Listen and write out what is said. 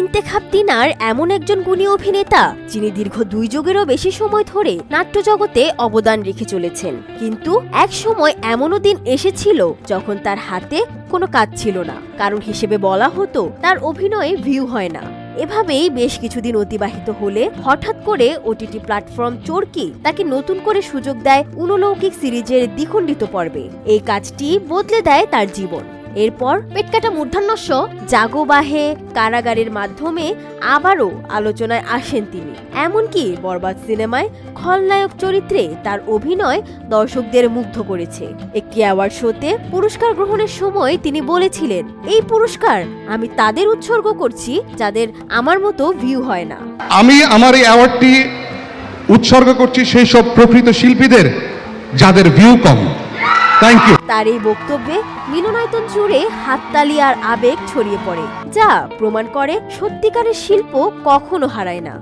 ইন্তেখাব তিনার এমন একজন গুণী অভিনেতা, যিনি দীর্ঘ দুই যুগেরও বেশি সময় ধরে নাট্য জগতে অবদান রেখে চলেছেন। কিন্তু এক সময় এমনও দিন এসেছিল যখন তার হাতে কোনো কাজ ছিল না। কারণ হিসেবে বলা হতো, তার অভিনয়ে ভিউ হয় না। এভাবেই বেশ কিছুদিন অতিবাহিত হলে হঠাৎ করে ওটিটি প্ল্যাটফর্ম চরকি তাকে নতুন করে সুযোগ দেয় উনলৌকিক সিরিজের দ্বিখণ্ডিত পর্বে। এই কাজটি বদলে দেয় তার জীবন। এরপর পেটকাটা মূর্ধন্যস্য জাগোবাহে কারাগারের মাধ্যমে আবারও আলোচনায় আসেন তিনি। এমনকি বরবাদ সিনেমায় খলনায়ক চরিত্রে তার অভিনয় দর্শকদের মুগ্ধ করেছে। একটি অ্যাওয়ার্ড শোতে পুরস্কার গ্রহণের সময় তিনি বলেছিলেন, এই পুরস্কার আমি তাদের উৎসর্গ করছি যাদের আমার মতো ভিউ হয় না। আমি আমার এই অ্যাওয়ার্ডটি উৎসর্গ করছি সেই সব প্রকৃত শিল্পীদের যাদের ভিউ কম। থ্যাংক ইউ তার এই বক্তব্যে মিলনায়তন জুড়ে হাততালি আর আবেগ ছড়িয়ে পড়ে, যা প্রমাণ করে সত্যিকারের শিল্প কখনো হারায় না।